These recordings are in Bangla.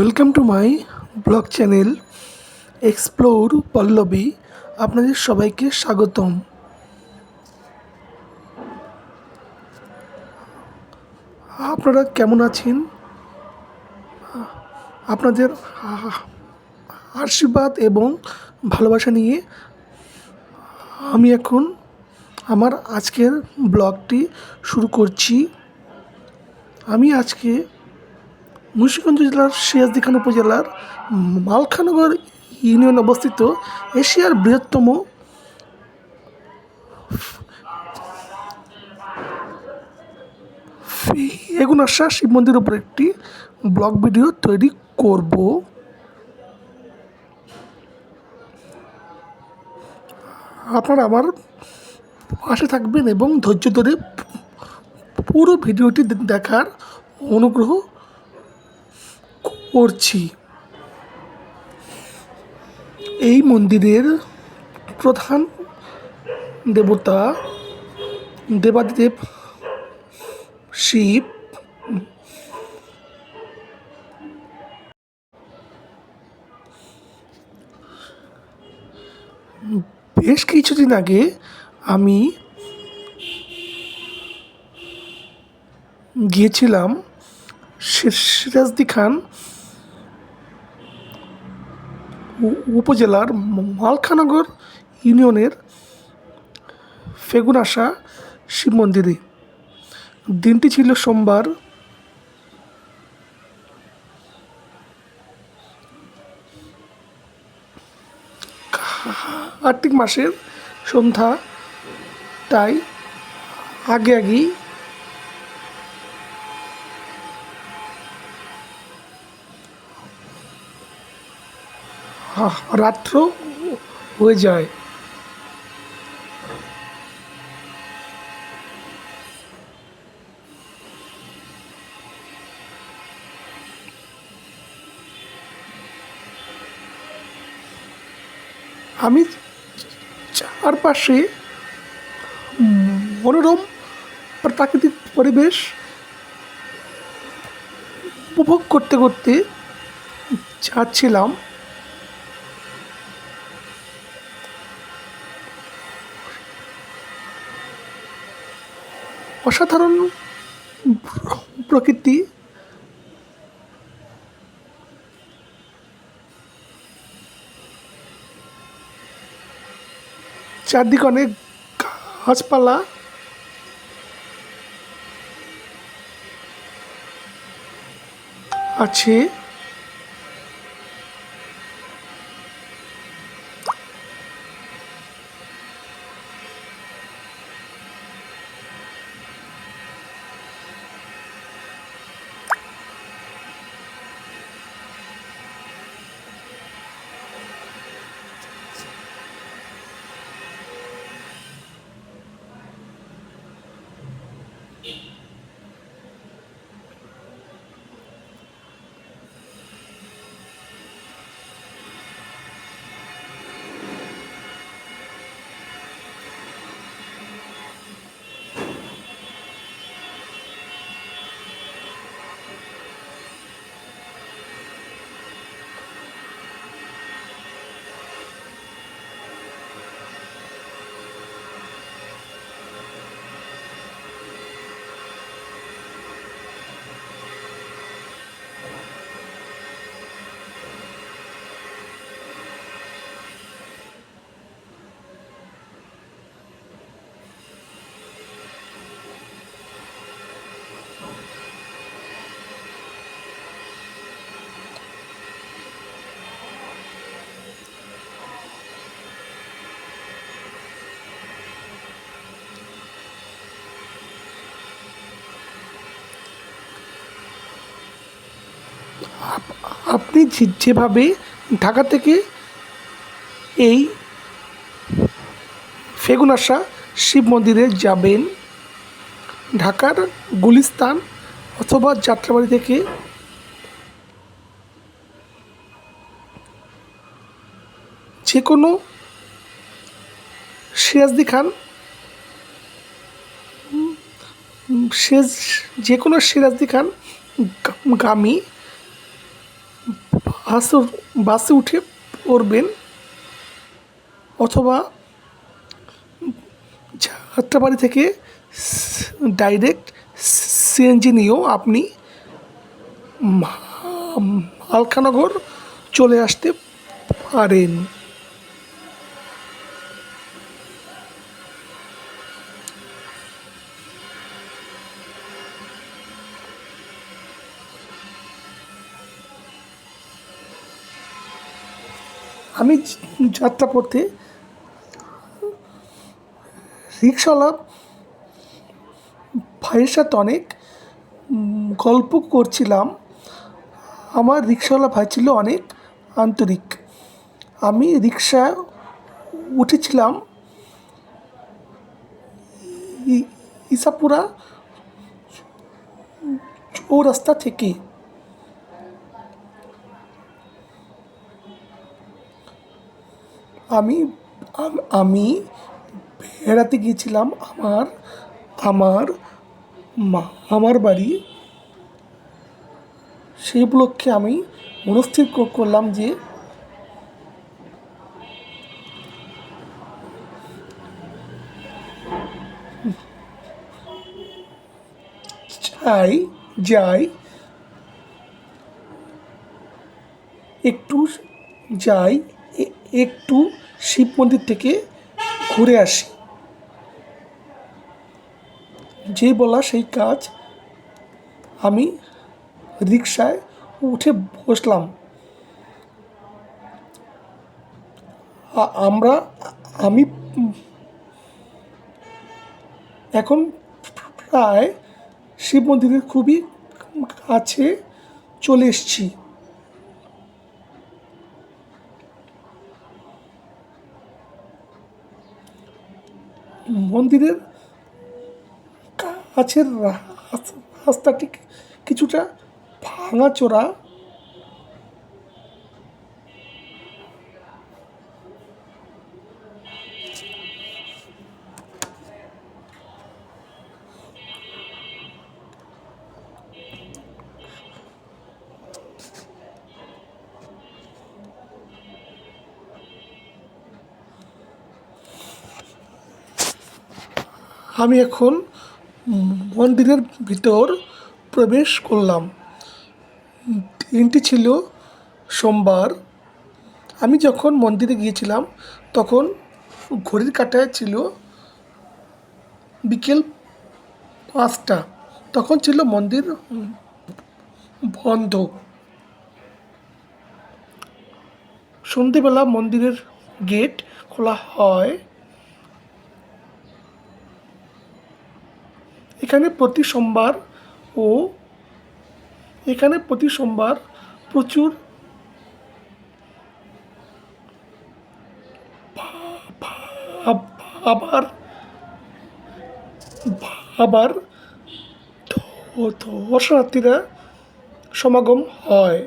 Welcome to my blog channel explore Pallavi আপনাদের সবাইকে স্বাগতম। আপনারা কেমন আছেন? আপনাদের আশীর্বাদ এবং ভালোবাসা নিয়ে আমি এখন আমার আজকের ব্লগটি শুরু করছি। আমি আজকে মুন্সিগঞ্জ জেলার সিরাজদি খান উপজেলার মালখানগর ইউনিয়ন অবস্থিত এশিয়ার বৃহত্তম এগুনাশা শিব মন্দিরের উপর একটি ব্লগ ভিডিও তৈরি করব। আপনারা আমার পাশে থাকবেন এবং ধৈর্য ধরে পুরো ভিডিওটি দেখার অনুগ্রহ করছি এই মন্দিরের প্রধান দেবতা দেবাদিদেব শিব। বেশ কিছুদিন আগে আমি গিয়েছিলাম সিরাজদি খান উপজেলার মালখানগর ইউনিয়নের ফেগুনাশা শিব মন্দিরে। দিনটি ছিল সোমবার কার্তিক মাসের সন্ধ্যা তাই আগে আগেই রাত্র হয়ে যায়। আমি চারপাশে মনোরম প্রাকৃতিক পরিবেশ উপভোগ করতে করতে যাচ্ছিলাম। অসাধারণ প্রকৃতি। চারদিকে অনেক গাছপালা। আছে। আপনি যেভাবে ঢাকা থেকে এই ফেগুনাশা শিব মন্দিরে যাবেন, ঢাকার গুলিস্তান অথবা যাত্রাবাড়ি থেকে যে কোনো সিরাজদি খান যে কোনো সিরাজদি খান গামী বাসে বাসে উঠে পড়বেন অথবা যাত্রাবাড়ি থেকে ডাইরেক্ট সিএনজি নিয়েও আপনি মালখানগর চলে আসতে পারেন। আমি যাত্রা পথে রিক্সাওয়ালা ভাইয়ের সাথে অনেক গল্প করছিলাম। আমার রিক্সাওয়ালা ভাই ছিল অনেক আন্তরিক। আমি রিক্সা উঠেছিলাম ইসাপুরা চৌরাস্তা থেকে। আমি আমি বেড়াতে গিয়েছিলাম আমার আমার মা, আমার বাড়ি। সেই উপলক্ষে আমি মনস্থির করলাম যে চাই যাই, একটু যাই। একটু শিব মন্দির থেকে ঘুরে আসি। যে বলা সেই কাজ আমি রিক্সায় উঠে বসলাম। আমরা, আমি এখন প্রায় শিব মন্দিরের খুবই কাছে চলে এসেছি। মন্দিরের কাছের রাস্তাটি কিছুটা ভাঙাচোরা আমি এখন মন্দিরের ভিতর প্রবেশ করলাম। দিনটি ছিল সোমবার। আমি যখন মন্দিরে গিয়েছিলাম, তখন ঘড়ির কাঁটায় ছিল বিকেল পাঁচটা। তখন ছিল মন্দির বন্ধ। সন্ধেবেলা মন্দিরের গেট খোলা হয়। এখানে প্রতি সোমবার ও এখানে প্রতি সোমবার প্রচুর আবার আবার দর্শনার্থীরা সমাগম হয়।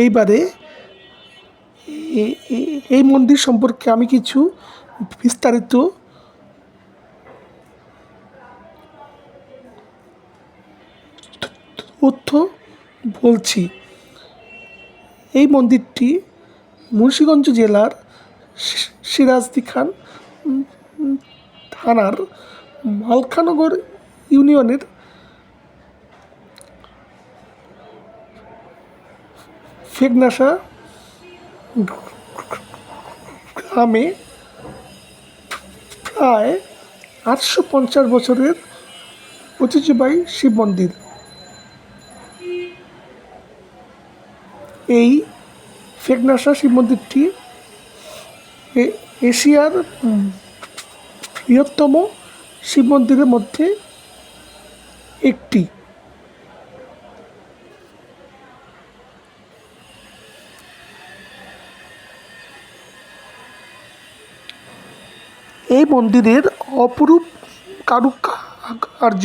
এইবারে এই মন্দির সম্পর্কে আমি কিছু বিস্তারিত তথ্য বলছি। এই মন্দিরটি মুন্সীগঞ্জ জেলার সিরাজদি খান থানার মালখানগর ইউনিয়নের ফেগনাসা গ্রামে প্রায় আটশো পঞ্চাশ বছরের ঐতিহ্যবাহী শিব মন্দির। এই ফেগনাসা শিব মন্দিরটি এশিয়ার বৃহত্তম শিব মন্দিরের মধ্যে একটি। এই মন্দিরের অপরূপ কারুকার্য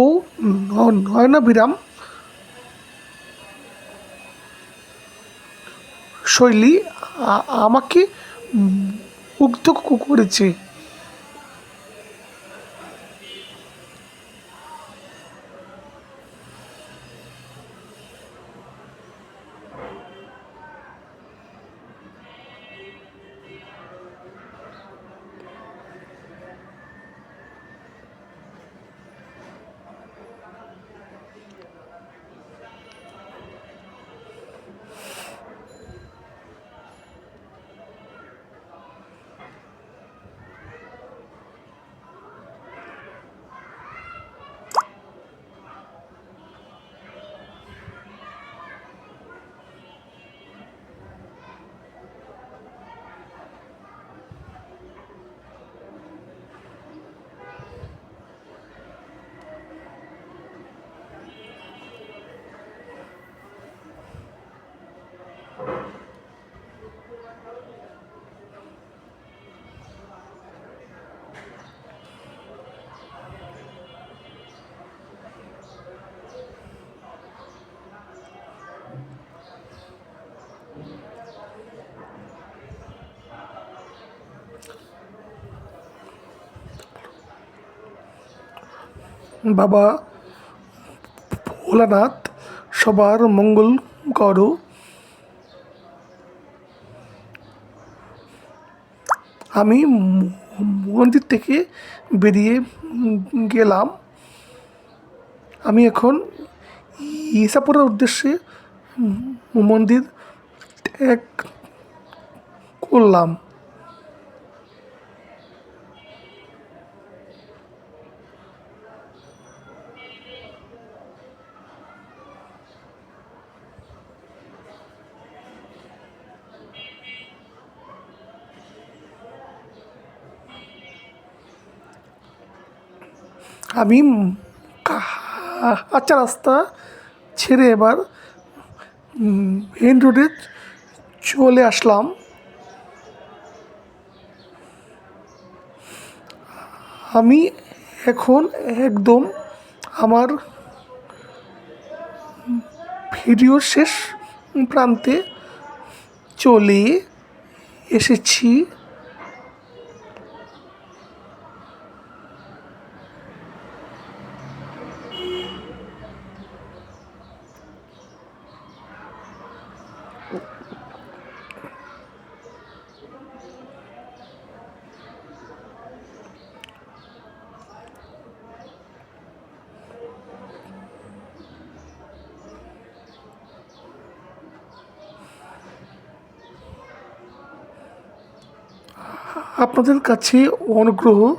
ও নয়নাভিরাম শৈলী আমাকে মুগ্ধ করেছে। বাবা ভোলানাথ সবার মঙ্গল করো। আমি মন্দির থেকে বেরিয়ে গেলাম। আমি এখন ইসাপুরের উদ্দেশ্যে মন্দির ত্যাগ করলাম। আমি কাঁচা রাস্তা ছেড়ে এবার মেন রোডে চলে আসলাম। আমি এখন একদম আমার ভিডিও শেষ প্রান্তে চলে এসেছি। আপনাদের কাছে অনুগ্রহ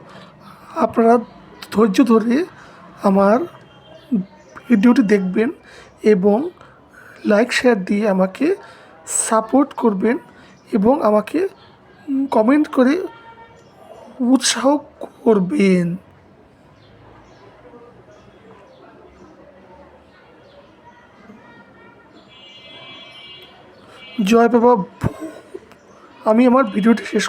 আপনারা ধৈর্য ধরে আমার ভিডিওটি দেখবেন এবং লাইক শেয়ার দিয়ে আমাকে সাপোর্ট করবেন এবং আমাকে কমেন্ট করে উৎসাহ করবেন। জয় বাবা আমি আমার ভিডিওটি শেষ